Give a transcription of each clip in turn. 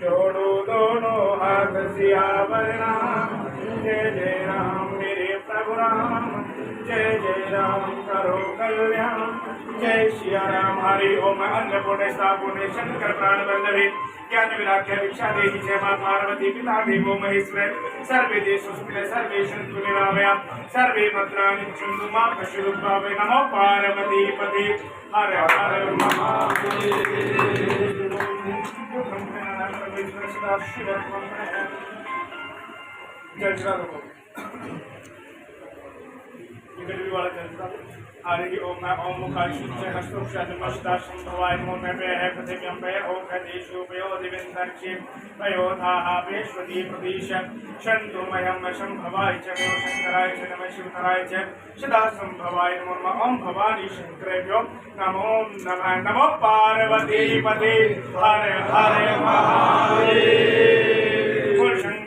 جی رام میری جی جی رام کرو کرام ہری اوم ہر پونے سا پونے شنکر پرانے جانویہ جمع پارتی پیلا مہیشے سوی شنکری رام سر नमो पार्वती پاروتی हर हर महादेव جی والا ہریو کاش چھ بو نم ویم وی اویشو پیو دہاپی پتیشم شمبو چم شرائر چدا شمبو نم او بھوی شنکر ویو نمو نم پار ہر ہر گرشن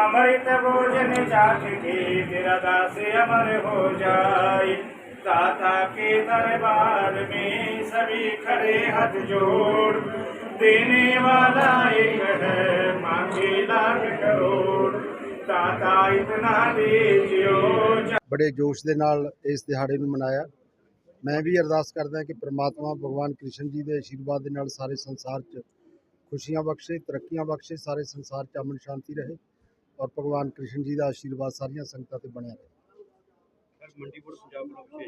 अमृत भोजन चाख के ਤੇਰਾ दास अमर हो जाए दाता के दरबार में सभी खड़े हाथ जोड़ देने वाला एक है मांगे लाख करोड़ दाता इतना दीजियो ਬੜੇ ਜੋਸ਼ ਦੇ ਨਾਲ ਇਸ ਦਿਹਾੜੇ ਨੂੰ ਮਨਾਇਆ ਮੈਂ ਵੀ ਅਰਦਾਸ ਕਰਦਾ ਕਿ ਪ੍ਰਮਾਤਮਾ ਭਗਵਾਨ ਕ੍ਰਿਸ਼ਨ ਜੀ ਦੇ ਆਸ਼ੀਰਵਾਦ ਦੇ ਨਾਲ ਸਾਰੇ ਸੰਸਾਰ 'ਚ ਖੁਸ਼ੀਆਂ ਬਖਸ਼ੇ ਤਰੱਕੀਆਂ ਬਖਸ਼ੇ ਸਾਰੇ ਸੰਸਾਰ 'ਚ ਅਮਨ ਸ਼ਾਂਤੀ ਰਹੇ ਔਰ ਭਗਵਾਨ ਕ੍ਰਿਸ਼ਨ ਜੀ ਦਾ ਆਸ਼ੀਰਵਾਦ ਸਾਰੀਆਂ ਸੰਗਤਾਂ ਤੇ ਬਣਿਆ ਰਹੇ ਮੰਡੀ ਬੋਰਡ ਪੰਜਾਬ ਵੱਲੋਂ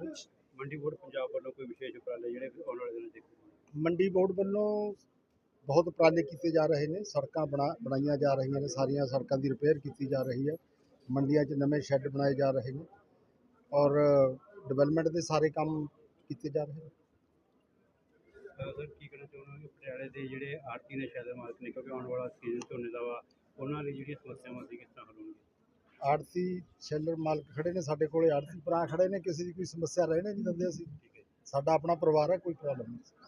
ਵਿਸ਼ੇਸ਼ ਮੰਡੀ ਬੋਰਡ ਪੰਜਾਬ ਵੱਲੋਂ ਕੋਈ ਵਿਸ਼ੇਸ਼ ਉਪਰਾਲੇ ਜਿਹੜੇ ਆਉਣ ਵਾਲੇ ਮੰਡੀ ਬੋਰਡ ਵੱਲੋਂ ਬਹੁਤ ਉਪਰਾਲੇ ਕੀਤੇ ਜਾ ਰਹੇ ਨੇ ਸੜਕਾਂ ਬਣਾਈਆਂ ਜਾ ਰਹੀਆਂ ਨੇ ਸਾਰੀਆਂ ਸੜਕਾਂ ਦੀ ਰਿਪੇਅਰ ਕੀਤੀ ਜਾ ਰਹੀ ਹੈ ਮੰਡੀਆਂ 'ਚ ਨਵੇਂ ਸ਼ੈੱਡ ਬਣਾਏ ਜਾ ਰਹੇ ਨੇ ਔਰ ਡਿਵੈਲਪਮੈਂਟ ਦੇ ਸਾਰੇ ਕੰਮ ਕੀਤੇ ਜਾ ਰਹੇ ਨੇ ਸਰ ਕੀ ਕਹਿਣਾ ਚਾਹੁੰਦੇ ਹੋ ਪਟਿਆਲੇ ਦੇ ਜਿਹੜੇ ਆੜਤੀ ਨੇ ਸ਼ਾਇਦ ਮਾਲਕ ਨੇ ਕਿਉਂਕਿ ਆਉਣ ਵਾਲਾ ਸੀਜ਼ਨ ਝੋਨੇ ਦਾ ਵਾ ਉਹਨਾਂ ਦੀ ਜਿਹੜੀ ਸਮੱਸਿਆਵਾਂ ਸੀ ਕਿਸ ਤਰ੍ਹਾਂ ਹੱਲ ਹੋਣਗੀਆਂ ਆੜਤੀ ਸ਼ੈਲਰ ਮਾਲਕ ਖੜੇ ਨੇ ਸਾਡੇ ਕੋਲੇ ਆੜਤੀ ਭਰਾ ਖੜੇ ਨੇ ਕਿਸੇ ਦੀ ਕੋਈ ਸਮੱਸਿਆ ਰਹਿਣੇ ਨਹੀਂ ਦਿੰਦੇ ਅਸੀਂ ਸਾਡਾ ਆਪਣਾ ਪਰਿਵਾਰ ਹੈ ਕੋਈ ਪ੍ਰੋਬਲਮ ਨਹੀਂ